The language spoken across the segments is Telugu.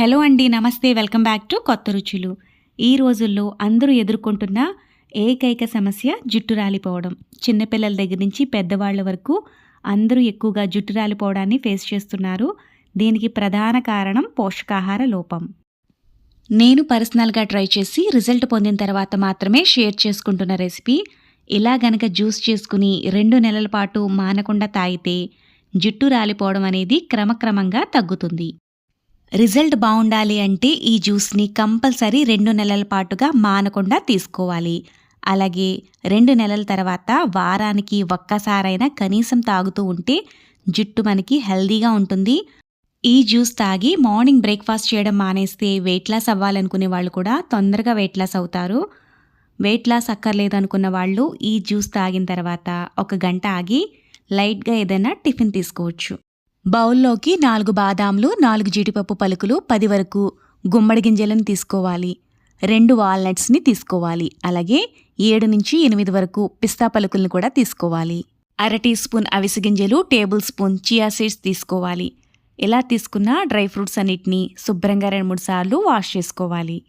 హలో అండి నమస్తే. వెల్కమ్ బ్యాక్ టు కొత్త రుచులు. ఈ రోజుల్లో అందరూ ఎదుర్కొంటున్న ఏకైక సమస్య జుట్టు రాలిపోవడం. చిన్నపిల్లల దగ్గర నుంచి పెద్దవాళ్ళ వరకు అందరూ ఎక్కువగా జుట్టు రాలిపోవడాన్ని ఫేస్ చేస్తున్నారు. దీనికి ప్రధాన కారణం పోషకాహార లోపం. నేను పర్సనల్గా ట్రై చేసి రిజల్ట్ పొందిన తర్వాత మాత్రమే షేర్ చేసుకుంటున్న రెసిపీ. ఇలా గనక జ్యూస్ చేసుకుని రెండు నెలల పాటు మానకుండా తాగితే జుట్టు రాలిపోవడం అనేది క్రమక్రమంగా తగ్గుతుంది. రిజల్ట్ బాగుండాలి అంటే ఈ జ్యూస్ని కంపల్సరీ రెండు నెలల పాటుగా మానకుండా తీసుకోవాలి. అలాగే రెండు నెలల తర్వాత వారానికి ఒక్కసారైనా కనీసం తాగుతూ ఉంటే జుట్టు మనకి హెల్దీగా ఉంటుంది. ఈ జ్యూస్ తాగి మార్నింగ్ బ్రేక్ఫాస్ట్ చేయడం మానేస్తే వెయిట్ లాస్ అవ్వాలనుకునే వాళ్ళు కూడా తొందరగా వెయిట్ లాస్ అవుతారు. వెయిట్ లాస్ అక్కర్లేదనుకున్న వాళ్ళు ఈ జ్యూస్ తాగిన తర్వాత ఒక గంట ఆగి లైట్గా ఏదైనా టిఫిన్ తీసుకోవచ్చు. బౌల్లోకి నాలుగు బాదాంలు నాలుగు జీడిపప్పు పలుకులు పది వరకు గుమ్మడి గింజలను తీసుకోవాలి. రెండు వాల్నట్స్ని తీసుకోవాలి. అలాగే ఏడు నుంచి ఎనిమిది వరకు పిస్తా పలుకులను కూడా తీసుకోవాలి. అర టీ స్పూన్ అవిసె గింజలు టేబుల్ స్పూన్ చియా సీడ్స్ తీసుకోవాలి. ఎలా తీసుకున్న డ్రై ఫ్రూట్స్ అన్నిటినీ శుభ్రంగా రెండు మూడు సార్లు వాష్ చేసుకోవాలి.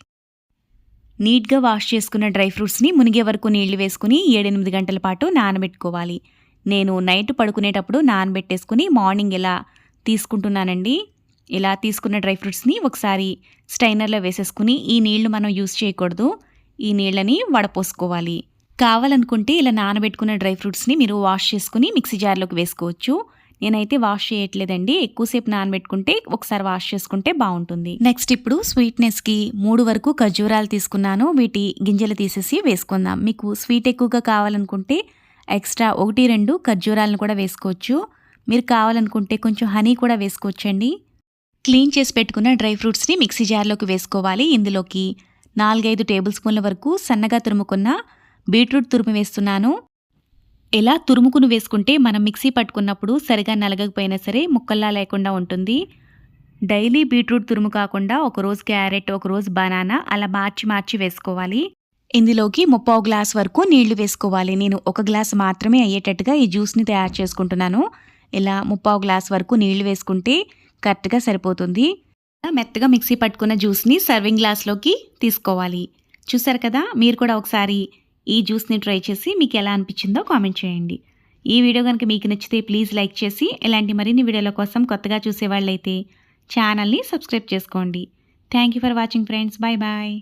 నీట్గా వాష్ చేసుకున్న డ్రై ఫ్రూట్స్ని మునిగే వరకు నీళ్ళు వేసుకుని ఏడెనిమిది గంటల పాటు నానబెట్టుకోవాలి. నేను నైట్ పడుకునేటప్పుడు నానబెట్టేసుకుని మార్నింగ్ ఇలా తీసుకుంటున్నానండి? ఇలా తీసుకున్న డ్రై ఫ్రూట్స్ని ఒకసారి స్టైనర్లో వేసేసుకుని ఈ నీళ్ళు మనం యూస్ చేయకూడదు. ఈ నీళ్ళని వడపోసుకోవాలి. కావాలనుకుంటే ఇలా నానబెట్టుకున్న డ్రై ఫ్రూట్స్ని మీరు వాష్ చేసుకుని మిక్సీ జార్లోకి వేసుకోవచ్చు. నేనైతే వాష్ చేయట్లేదండి. ఎక్కువసేపు నానబెట్టుకుంటే ఒకసారి వాష్ చేసుకుంటే బాగుంటుంది. నెక్స్ట్ ఇప్పుడు స్వీట్నెస్కి మూడు వరకు ఖర్జూరాలు తీసుకున్నాను. వీటి గింజలు తీసేసి వేసుకుందాం. మీకు స్వీట్ ఎక్కువగా కావాలనుకుంటే ఎక్స్ట్రా ఒకటి రెండు ఖర్జూరాలను కూడా వేసుకోవచ్చు. మీరు కావాలనుకుంటే కొంచెం హనీ కూడా వేసుకోవచ్చండి. క్లీన్ చేసి పెట్టుకున్న డ్రై ఫ్రూట్స్ని మిక్సీ జార్లోకి వేసుకోవాలి. ఇందులోకి నాలుగైదు టేబుల్ స్పూన్ల వరకు సన్నగా తురుముకున్న బీట్రూట్ తురుము వేస్తున్నాను. ఎలా తురుముకును వేసుకుంటే మనం మిక్సీ పట్టుకున్నప్పుడు సరిగా నలగకపోయినా సరే ముక్కల్లా లేకుండా ఉంటుంది. డైలీ బీట్రూట్ తురుము కాకుండా ఒకరోజు క్యారెట్ ఒకరోజు బనానా అలా మార్చి మార్చి వేసుకోవాలి. ఇందులోకి ముప్పావు గ్లాస్ వరకు నీళ్ళు వేసుకోవాలి. నేను ఒక గ్లాస్ మాత్రమే అయ్యేటట్టుగా ఈ జ్యూస్ని తయారు చేసుకుంటున్నాను. ఇలా ముప్పావు గ్లాస్ వరకు నీళ్ళు వేసుకుంటే కరెక్ట్గా సరిపోతుంది. మెత్తగా మిక్సీ పట్టుకున్న జ్యూస్ని సర్వింగ్ గ్లాస్లోకి తీసుకోవాలి. చూసారు కదా మీరు కూడా ఒకసారి ఈ జ్యూస్ని ట్రై చేసి మీకు ఎలా అనిపించిందో కామెంట్ చేయండి. ఈ వీడియో కనుక మీకు నచ్చితే ప్లీజ్ లైక్ చేసి ఇలాంటి మరిన్ని వీడియోల కోసం కొత్తగా చూసేవాళ్ళైతే ఛానల్ని సబ్స్క్రైబ్ చేసుకోండి. Thank you for watching friends. Bye bye.